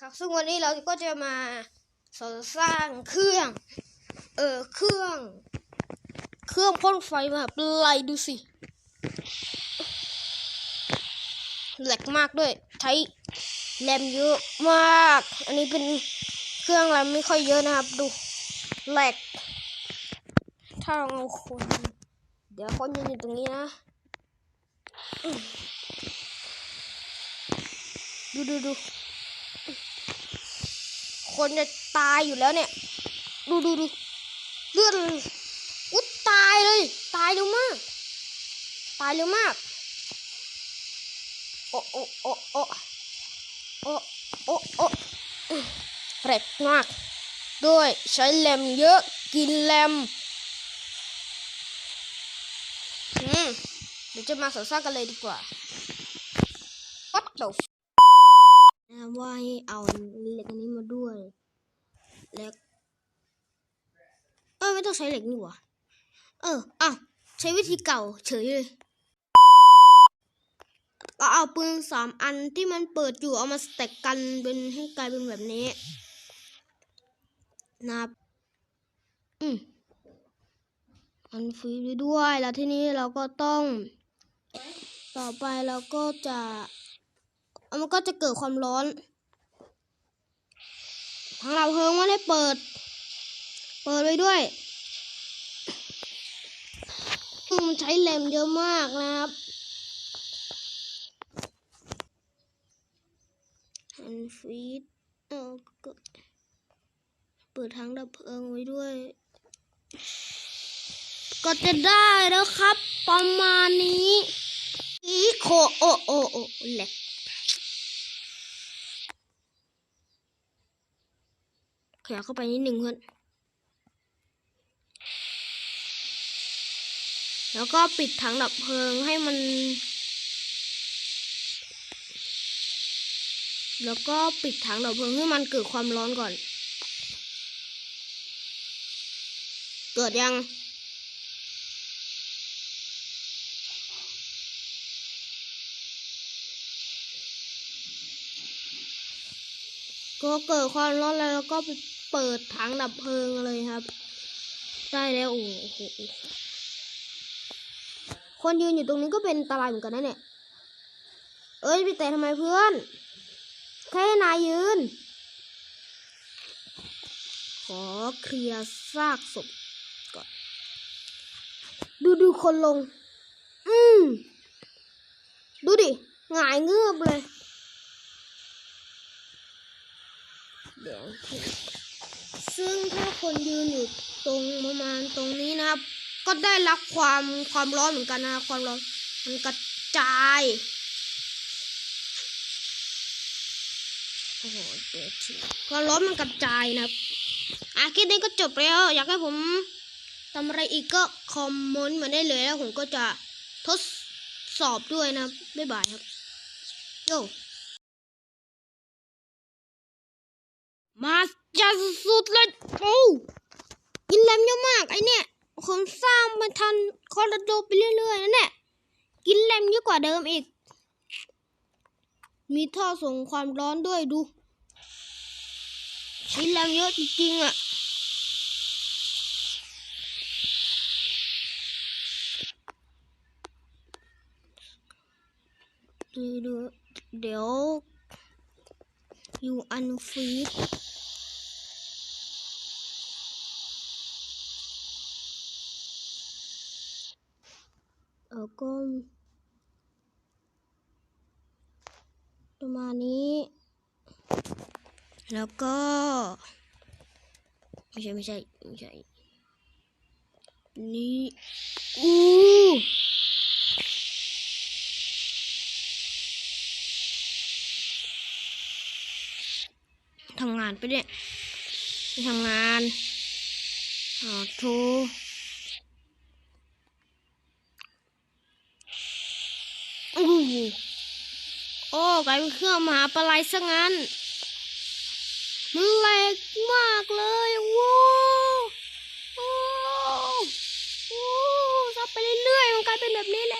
นะครับ ซึ่งวันนี้เราก็จะมาสร้างเครื่อง เออเครื่อง เครื่องพ่นไฟมาไลดูสิแหลกมากด้วย ใช้แรมเยอะมาก อันนี้เป็นเครื่องแรมไม่ค่อยเยอะนะครับ ดูแหลกถ้าเราเอาคน เดี๋ยวคนยืนอยู่ตรงนี้นะดูดูดู คนจะตายอยู่แล้วเนี่ย ดูดูดูเลือดอุ๊ตายเลย ตายเร็วมาก ตายเร็วมาก โอ้โอ้โอ้โอ้โอ้โอ้โอ้แรงมาก ด้วยใช้แรมเยอะกินแรมอืมเดี๋ยวจะมาสอนสร้างกันเลยดีกว่า What the นะว่าให้เอาเหล็กอันนี้มาด้วยเหล็กเออไม่ต้องใช้เหล็กนี่หว่าเอออ้าวใช้วิธีเก่าเฉยเลยก็เอาปืนสามอันที่มันเปิดอยู่เอามาสแต็กกันเป็นให้กลายเป็นแบบนี้นับอืมอันฟรีด้วยแล้วทีนี้เราก็ต้อง ต่อไปเราก็จะ มันก็จะเกิดความร้อน ทางเราเพลิงไม่ได้เปิด เปิดไว้ด้วยอืมใช้แรมเยอะมากนะครับอันฟีดเออก็เปิดทางดับเพลิงไว้ด้วย ก็จะได้แล้วครับ ประมาณนี้อีโคโอโอโอแหลก ยับเข้าไปนิดหนึ่งเพื่อน แล้วก็ปิดถังดับเพลิงให้มัน แล้วก็ปิดถังดับเพลิงให้มันเกิดความร้อนก่อน เกิดยังก็เกิดความร้อนแล้วแล้วก็ไป เปิดถังดับเพลิงเลยครับ ได้แล้วโอ้โหคนยืนอยู่ตรงนี้ก็เป็นอันตรายเหมือนกันนะเนี่ย เอ้ยไปแต่ทำไมเพื่อน แค่นายยืน ขอเคลียร์ซากศพก่อน ดูดูคนลง อืม ดูดิ หงายเงือบเลย เดี๋ยว ซึ่งถ้าคนยืนอยู่ตรงประมาณตรงนี้นะครับ ก็ได้รับความความร้อนเหมือนกันนะความร้อนมันกระจายโอ้โหเดี๋ยวทีความร้อนมันกระจายนะครับอะคลิปนี้ก็จบแล้ว อยากให้ผมทำอะไรอีกก็คอมเมนต์มาได้เลยแล้วผมก็จะทดสอบด้วยนะบบ๊ายบายครับโย มาจะสุดเลยโอ้กินแรมเยอะมากไอเนี่ยผมสร้างมาทันคอร์โดไปเรื่อยๆนะเนี่ยกินแรมเยอะกว่าเดิมอีก มีท่อส่งความร้อนด้วยดูใช้แรมเยอะจริงๆอะดูดูเดี๋ยว อยู่อันฟีดแล้วก็ป ทำงานไปเนี่ยไปทำงานออทรโอ้โหโอ้กลายเป็นเครื่องมหาปลายซะงั้น มันแรงมากเลยว้าวโอ้โอ้ซับไปเรื่อยๆ มันกลายเป็นแบบนี้แล้วเหรอเนี่ย